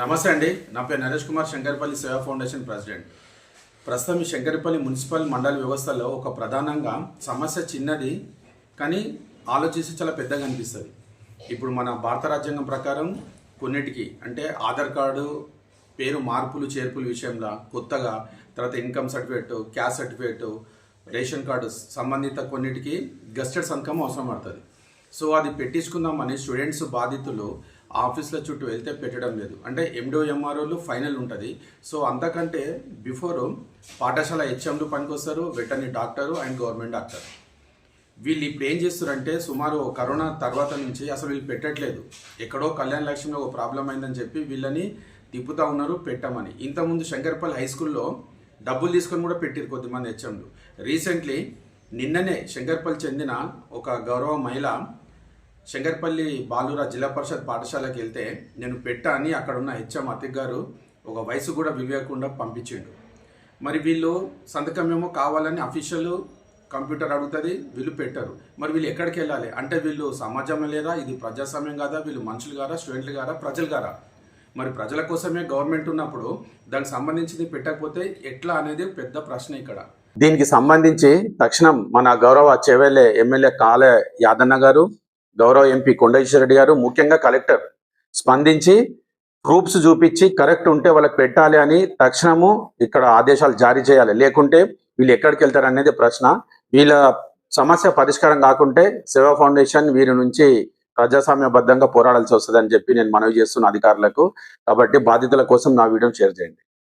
నమస్తే అండి. నా పేరు నరేష్ కుమార్ శంకర్పల్లి సేవా ఫౌండేషన్ ప్రెసిడెంట్. ప్రస్తుతం ఈ శంకర్పల్లి మున్సిపల్ మండల వ్యవస్థలో ఒక ప్రధానంగా సమస్య చిన్నది కానీ ఆలోచిస్తే చాలా పెద్దగా అనిపిస్తుంది. ఇప్పుడు మన భారత రాజ్యాంగం ప్రకారం కొన్నిటికి అంటే ఆధార్ కార్డు పేరు మార్పులు చేర్పుల విషయంలో కొత్తగా తర్వాత income certificate caste certificate ration card సంబంధిత కొన్నిటికి గస్టెడ్ సంతకం అవసరం పడుతుంది. సో అది పెట్టించుకుందామని స్టూడెంట్స్ బాధితులు ఆఫీస్ల చుట్టూ వెళ్తే పెట్టడం లేదు. అంటే ఎండో ఎంఆర్ఓలు ఫైనల్ ఉంటుంది. సో అంతకంటే బిఫోర్ పాఠశాల హెచ్ఎంలు పనికొస్తారు veterinary doctor and government doctor. వీళ్ళు ఇప్పుడు ఏం చేస్తారంటే సుమారు కరోనా తర్వాత నుంచి అసలు వీళ్ళు పెట్టట్లేదు. ఎక్కడో కళ్యాణ లక్ష్మిలో ఒక ప్రాబ్లం అయిందని చెప్పి వీళ్ళని తిప్పుతా ఉన్నారు పెట్టమని. ఇంతకుముందు శంకర్పల్లి హై స్కూల్లో డబ్బులు తీసుకొని కూడా పెట్టారు కొద్దిమంది హెచ్ఎంలు. రీసెంట్లీ నిన్ననే శంకర్పల్లి చెందిన ఒక గౌరవ మహిళ శంకర్పల్లి బాలూరా జిల్లా పరిషత్ పాఠశాలకు వెళ్తే నేను పెట్టా అని అక్కడున్న హెచ్ఎం అతిక్ గారు ఒక వయసు కూడా వివేయకుండా పంపించిండు. మరి వీళ్ళు సంతకమేమో కావాలని అఫీషియల్ కంప్యూటర్ అడుగుతుంది వీళ్ళు పెట్టారు. మరి వీళ్ళు ఎక్కడికి వెళ్ళాలి? అంటే వీళ్ళు సమాజం లేదా? ఇది ప్రజాస్వామ్యం కాదా? వీళ్ళు మనుషులు గారా స్టూడెంట్లు గారా ప్రజలు గారా మరి ప్రజల కోసమే గవర్నమెంట్ ఉన్నప్పుడు దానికి సంబంధించింది పెట్టకపోతే ఎట్లా అనేది పెద్ద ప్రశ్న ఇక్కడ. దీనికి సంబంధించి తక్షణం మన గౌరవ చెవెల్లే ఎమ్మెల్యే కాలే యాదన్న గారు గౌరవ ఎంపీ కొండేశ్వరరెడ్డి గారు ముఖ్యంగా కలెక్టర్ స్పందించి ప్రూఫ్స్ చూపించి కరెక్ట్ ఉంటే వాళ్ళకి పెట్టాలి అని తక్షణము ఇక్కడ ఆదేశాలు జారీ చేయాలి. లేకుంటే వీళ్ళు ఎక్కడికి వెళ్తారు అనేది ప్రశ్న. వీళ్ళ సమస్య పరిష్కారం కాకుంటే సేవా ఫౌండేషన్ వీరి నుంచి ప్రజాస్వామ్యబద్ధంగా పోరాడాల్సి వస్తుందని చెప్పి నేను మనవి చేస్తున్న అధికారులకు. కాబట్టి బాధితుల కోసం నా వీడియోని షేర్ చేయండి.